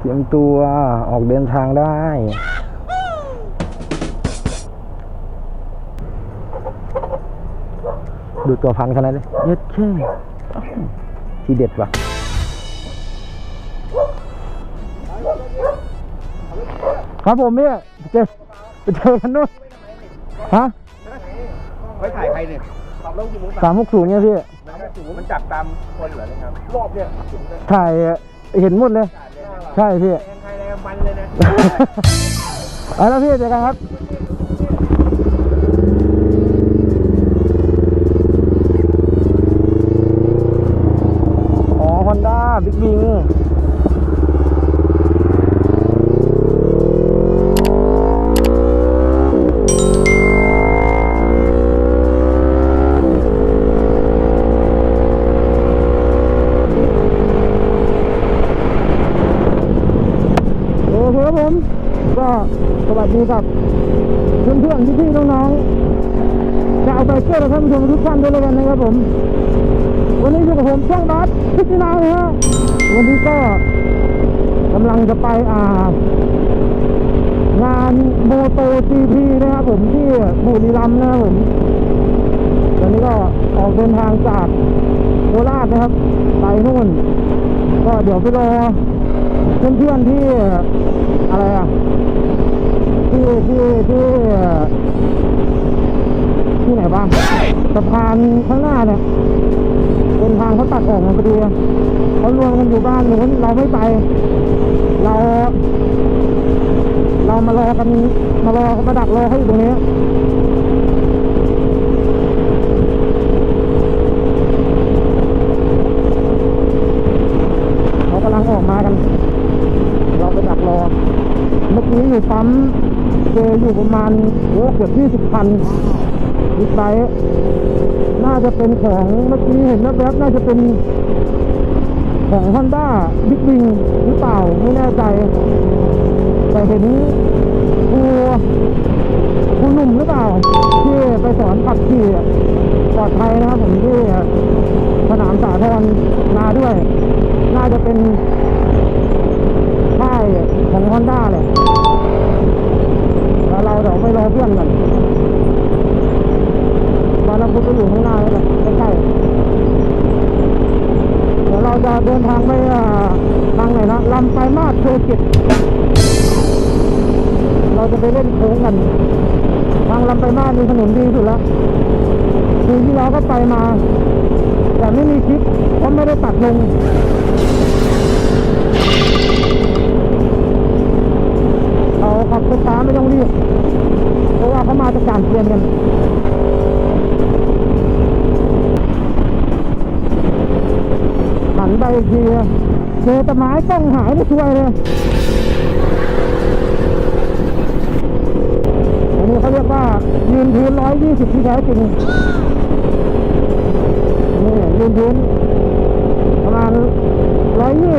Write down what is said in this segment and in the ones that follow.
เตรียมตัวออกเดินทางได้ ดูตัวพันขนาดนี้เย็ดแค่ทีเด็ดว่ะครับผมเนี่ยเจอไปเจอกันนู่นฮะไว้ถ่ายใครเนี่ยขับรถกี่โมงสามหกศูนย์เนี่ยพี่มันจับตามคนเหรอเนี่ยครับรอบเนี่ยถ่ายเห็นหมดเลย ใช่พี่แรงใครแรงมันเลยนะ เอาแล้วพี่เจอกันครับ สวัสดีกับเพื่อนเพื่อนพี่ๆน้องๆชาไบเกอร์และท่านผู้ชมทุกท่านด้วยแล้วกันนะครับผม วันนี้อยู่กับผมช่องบัสพิจนานะฮะวันนี้ก็กำลังจะไปอ่างานโมโตจีพีนะครับผมที่บุรีรัมย์นะครับผมตอนนี้ก็ออกเดินทางจากโคราชนะครับ ไปนู่น ก็เดี๋ยวไปรอเพื่อนๆที่อะไรอะ ที่ที่ที่ที่ไหนบ้างสะพานข้างหน้าเนี่ยเป็นทางเขาตัดออกมาพอดีเขารวมกันอยู่บ้านนู้นเราไม่ไป เรา เรามารอกันมารอมาดักรอเขาอยู่ตรงนี้เขากำลังออกมากัน เราไปดักรอ เมื่อกี้อยู่ปั๊ม ออยู่ประมาณโอ้เกือบยี่สิบพันบิ๊กไบค์น่าจะเป็นของเมื่อกี้เห็นแวบๆน่าจะเป็นของฮอนด้าบิ๊กวิงหรือเปล่าไม่แน่ใจ แต่เห็นครูครูหนุ่มหรือเปล่า ที่ไปสอนขับขี่ปลอดภัยนะครับผมที่สนามสาธรมาด้วย น่าจะเป็นค่ายของฮอนด้าเลยแล้ว อเพื่อนกันตอนนั้นคุณก็อยู่ข้างหน้าแล้วแหละใกล้ๆเดี๋ยวเราจะเดินทางไปทางไหนนะลำไปมาสโชว์กิจเราจะไปเล่นโค้งกัน ทางลำไปมาสมีถนนดีสุดแล้วปีที่แล้วก็ไปมา แต่ไม่มีคลิปเพราะไม่ได้ตัดลงเราขับช้าๆไม่ต้องรีบ เพราะว่าเขามาจากการเปลี่ยนกันหันไปอีกทีเจอแต่ไม้กล้องหายไม่ช่วยเลยอันนี้เขาเรียกว่ายืนพื้นร้อยยี่สิบที่แท้จริงนี่ยืนพื้นประมาณร้อยยี่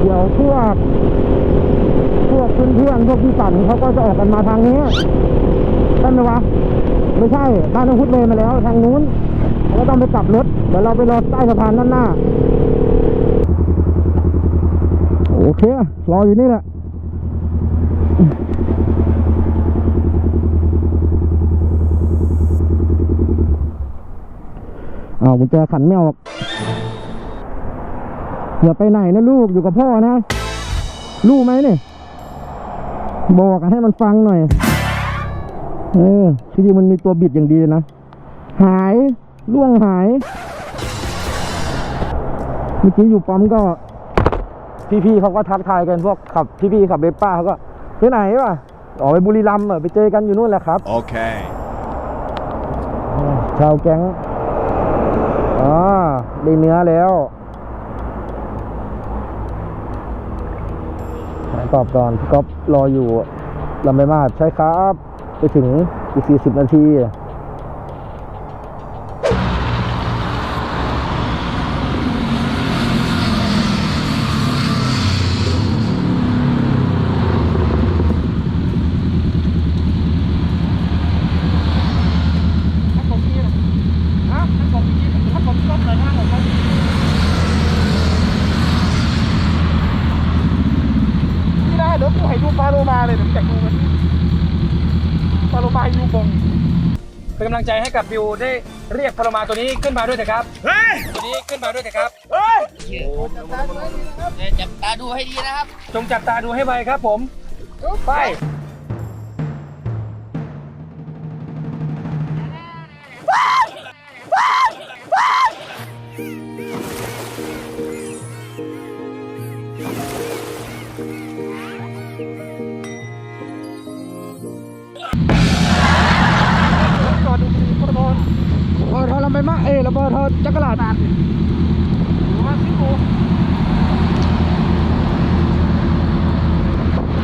เดี๋ยวพวก พวกเพื่อ นพวกพี่สันเขาก็จะออกกันมาทางนี้ใช่ไหมวะไม่ใช่บ้านนองพุทธเลยมาแล้วทางนู้นแล้วก็ต้องไปกลับรถเดี๋ยวเราไปรอใต้สะพานด้านหน้า โอเค รออยู่นี่แหละอ้าวกุญแจขันไม่ออกอย่าไปไหนนะลูกอยู่กับพ่อนะรู้ไหมเนี่ย บอกให้มันฟังหน่อย เออที่จริงมันมีตัวบิดอย่างดีเลยนะ หายล่วงหายเมื่อกี้อยู่ปั๊มก็ พี่ๆเขาก็ทักทายกันพวกขับพี่ๆขับเบป้าเขาก็ไปไหนวะออกไปบุรีรัมย์เหรอไปเจอกันอยู่นู่นแหละครับ Okay. ชาวแก๊งอ๋อได้เนื้อแล้ว ตอบก่อนก๊อฟรออยู่ลำไปมาดใช่ครับ ไปถึงอีกสี่สิบนาที ฮะของ ปลาโลมาเลยผมแจกดูมันปลาโลมายูบงเป็นกำลังใจให้กับบิวได้เรียกพลมาตัวนี้ขึ้นมาด้วยเถอะครับเฮ้ยตัวนี้ขึ้นมาด้วยเถอะครับเฮ้ยจับตาดูให้ดีนะครับ จงจับตาดูให้ไวครับผมไปำไปมากเอ้ยแล้วปตทจักรลาด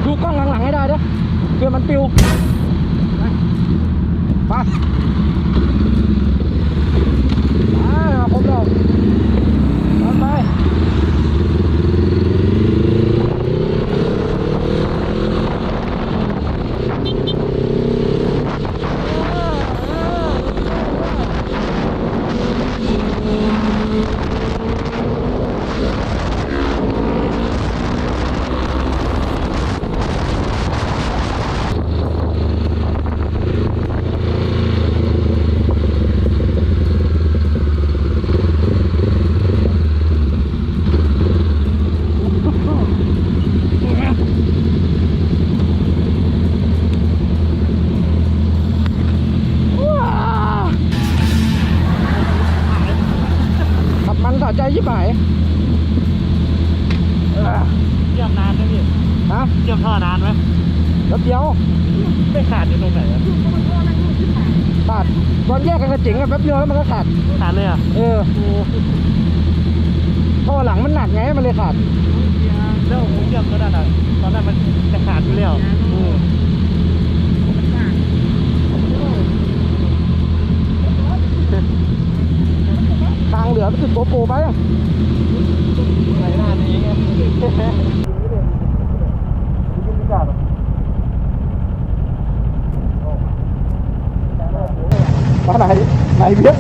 ดูกล้องหลังๆให้ได้เด้อเพื่อมันปิวไปไปมาครบแล้วไปไป ขับมันสะใจยิบหายเออ เยี่ยมนานไหมพี่ ฮะ เยี่ยมท่อนานไหม แล้วเดียว ไม่ขาดอยู่ตรงไหนอะ ขาดตอนแยกกันกระเจ๋งอะแป๊บเดียวแล้วมันก็ขาด ขาดเลยอะ เออท่อหลังมันหนักไงมันเลยขาด แล้วหูเยี่ยมก็ได้นะตอนนั้นมันจะขาดอยู่แล้วอืม ทางเหลือไปติดโกโปรไปอะ ไหนหน้านี้ไง มาไห น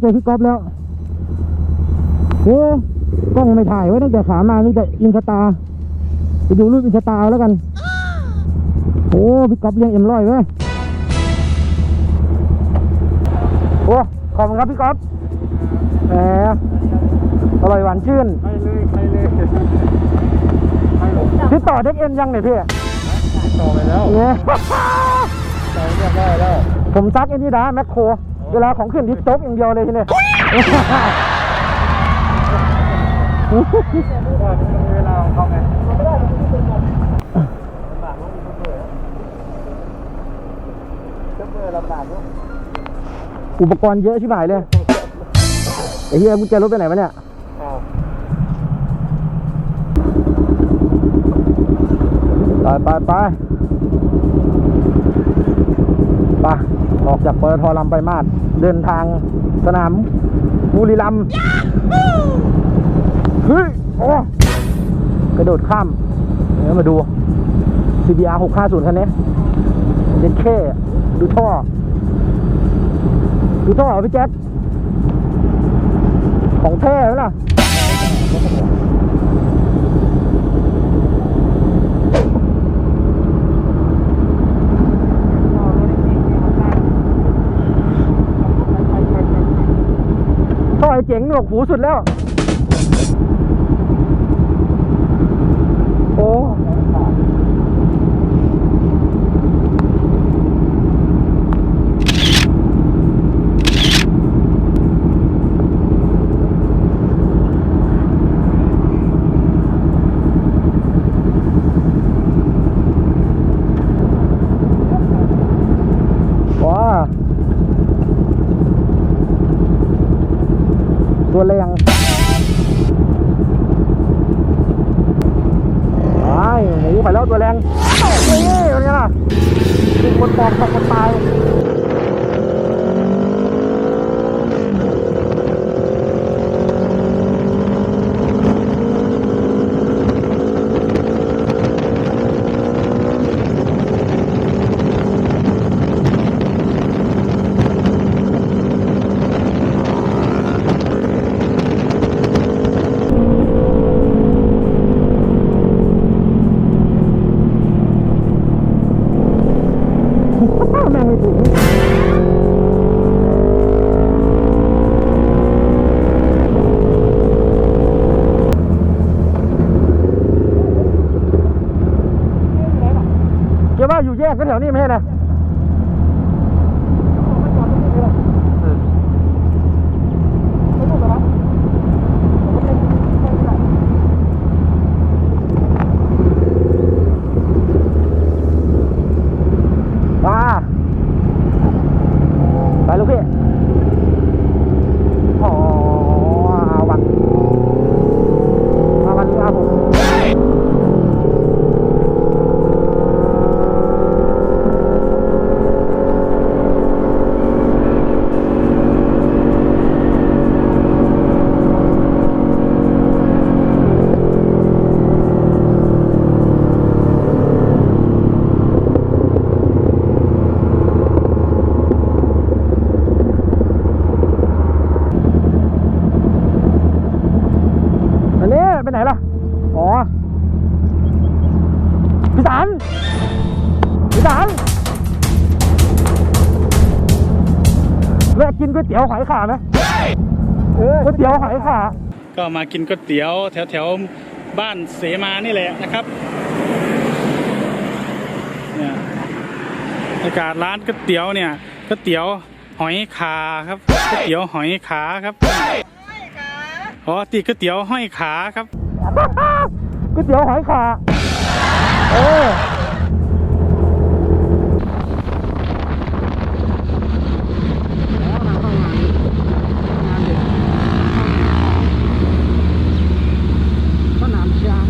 เจอพี่ก๊อฟแล้วโอ้กล้องไม่ถ่ายไว้ตั้งแต่ขามามีแต่อินสตาไปดูรูปอินสตาเอาแล้วกันโอ้พี่ก๊อฟเลี้ยงเอ็มร้อยเว้ยโอ้ขอบคุณครับพี่ก๊อฟแหมอร่อยหวานชื่นไปเลยไปเลยติดต่อเด็กเอ็นยังเนี่ยพี่ต่อไปแล้วเนี่ยต่อเรียบร้อยแล้วผมซักไอ้นี่นะแมคโคร เวลาของขึ้นที่โต๊ะอย่างเดียวเลยทีเนี่ยว่ามันมีเวลาของเขาไงอุปกรณ์เยอะชิบหายเลยไอ้เฮียกุญแจรถไปไหนวะเนี่ยไปไปไป ออกจากปตทลำไปมาดเดินทางสนามบุรีรัมย์เฮ้ยโอ้กระโดดข้ามเดี๋ยวมาดู CBR 650 คันนี้เด็ดแค่ดูท่อ ดูท่อเหรอพี่แจ๊คของแท้ไหมล่ะ ท่อไอ้ เจ๋งหนวกหูสุดแล้ว ยวว่าอยู่แยกกันแถวนี้ไหมนะ มากินก๋วยเตี๋ยว แถวแถวๆบ้านเสมานี่แหละนะครับเนี่ยบรรยากาศร้านก๋วยเตี๋ยวเนี่ยก๋วยเตี๋ยวหอยขาครับก๋วยเตี๋ยวหอยขาครับอ๋อตีก๋วยเตี๋ยวห้อยขาครับก๋วยเตี๋ยวหอยขาเออสนามช้าง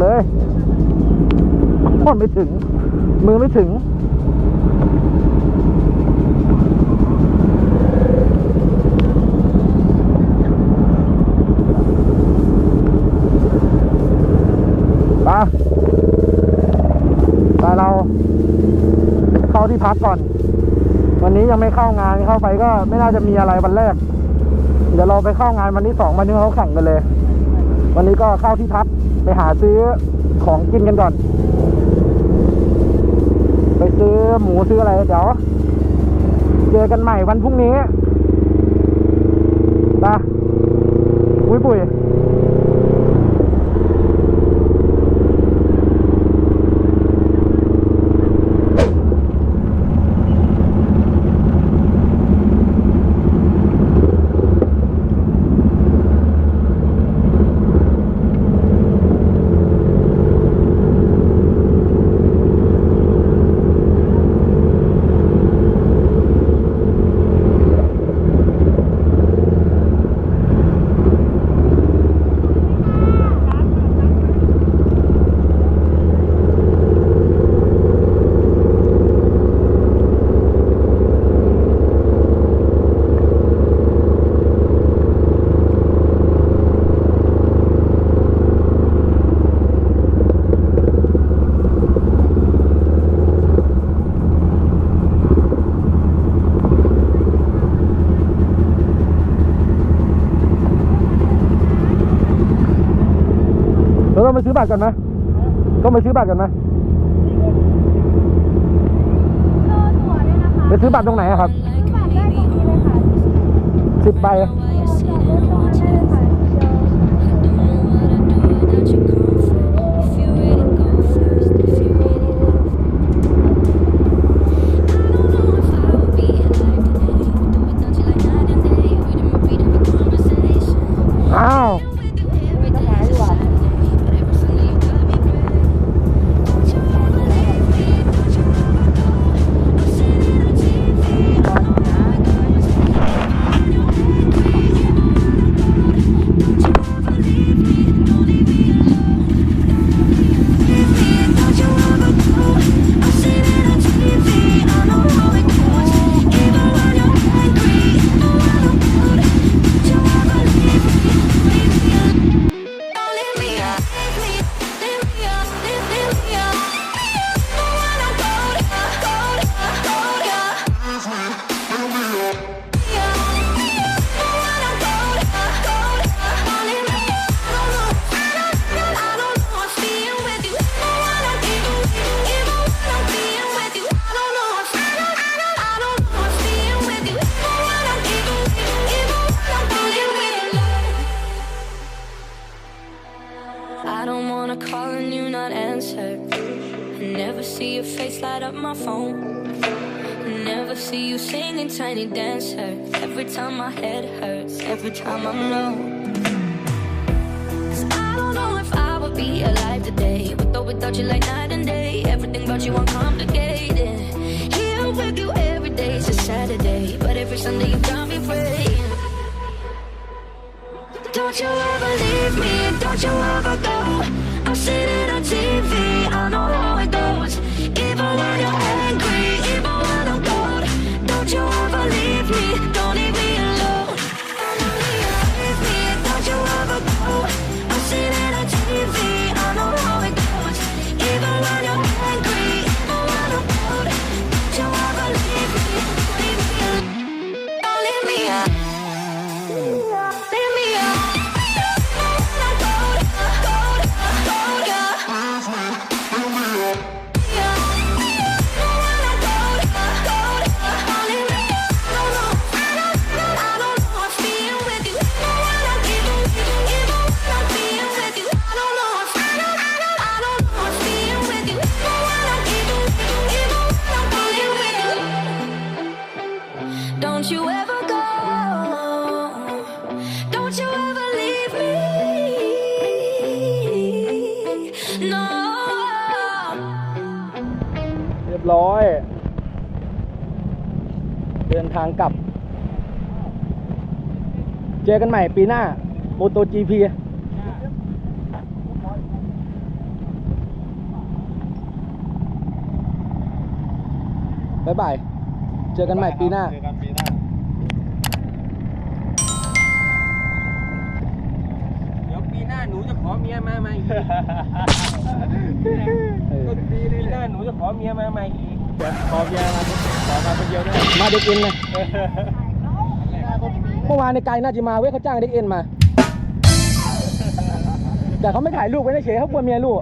เลยออกเลยพ่นไม่ถึง มือไม่ถึงไปไปเรา เข้าที่พักก่อน วันนี้ยังไม่เข้างานเข้าไปก็ไม่น่าจะมีอะไรวันแรก เดี๋ยวเราไปเข้างานวันที่สองวันนี้เขาแข่งกันเลย วันนี้ก็เข้าที่พักไปหาซื้อของกินกันก่อน ไปซื้อหมูซื้ออะไรเดี๋ยวเจอกันใหม่วันพรุ่งนี้ไปอุ้ยปุ๋ย เรา ต้องไปซื้อบัตรกันไหมต้องไปซื้อบัตรกันไหมไปซื้อบัตรตรงไหนอะครับ สิบใบ tiny. Every time my head hurts, every time I'm low. 'Cause I don't know if I would be alive today. With or without you, like night and day. Everything about you uncomplicated. Here with you every day is a Saturday. But every Sunday you got me praying. Don't you ever leave me, don't you ever go. I've seen it on TV, I know ทางกลับ เจอกันใหม่ปีหน้าโมโต GP บ๊ายบาย เจอกันใหม่ปีหน้าเดี๋ยวปีหน้าหนูจะขอเมียมาใหม่อีปีหน้าหนูจะขอเมียมาใหม่ ขอบยร์มาขอมาคนเดียวด้วยมาเด็กเอ็นเลยเมื่อวานในไกลน่าจะมาเว้ยเขาจ้างเด็กเอ็นมา แต่เขาไม่ถ่ายรูปไว้เฉยเขากลัวเมียลูก